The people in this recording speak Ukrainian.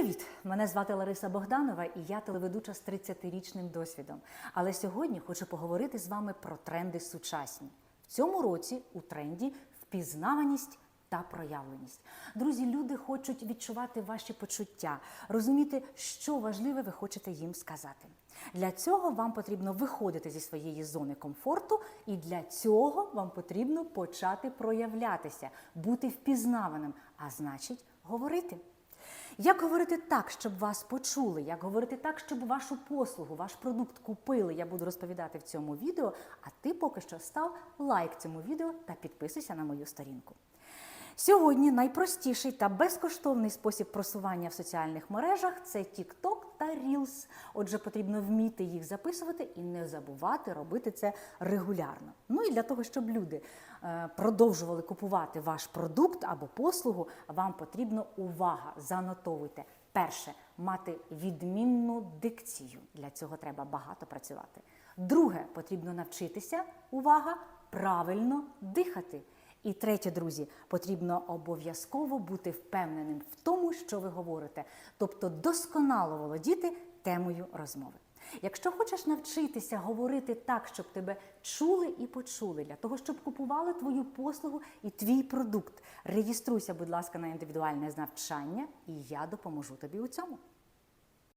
Привіт! Мене звати Лариса Богданова і я телеведуча з 30-річним досвідом. Але сьогодні хочу поговорити з вами про тренди сучасні. В цьому році у тренді впізнаваність та проявленість. Друзі, люди хочуть відчувати ваші почуття, розуміти, що важливе ви хочете їм сказати. Для цього вам потрібно виходити зі своєї зони комфорту, і для цього вам потрібно почати проявлятися, бути впізнаваним, а значить, говорити. Як говорити так, щоб вас почули? Як говорити так, щоб вашу послугу, ваш продукт купили? Я буду розповідати в цьому відео. А ти поки що став лайк цьому відео та підписуйся на мою сторінку. Сьогодні найпростіший та безкоштовний спосіб просування в соціальних мережах це TikTok та Reels. Отже, потрібно вміти їх записувати і не забувати робити це регулярно. Ну і для того, щоб люди е, продовжували купувати ваш продукт або послугу, вам потрібна увага. Занотовуйте. Перше мати відмінну дикцію. Для цього треба багато працювати. Друге, потрібно навчитися увага правильно дихати. І третє, друзі, потрібно обов'язково бути впевненим в тому, що ви говорите, тобто досконало володіти темою розмови. Якщо хочеш навчитися говорити так, щоб тебе чули і почули, для того, щоб купували твою послугу і твій продукт, реєструйся, будь ласка, на індивідуальне навчання, і я допоможу тобі у цьому.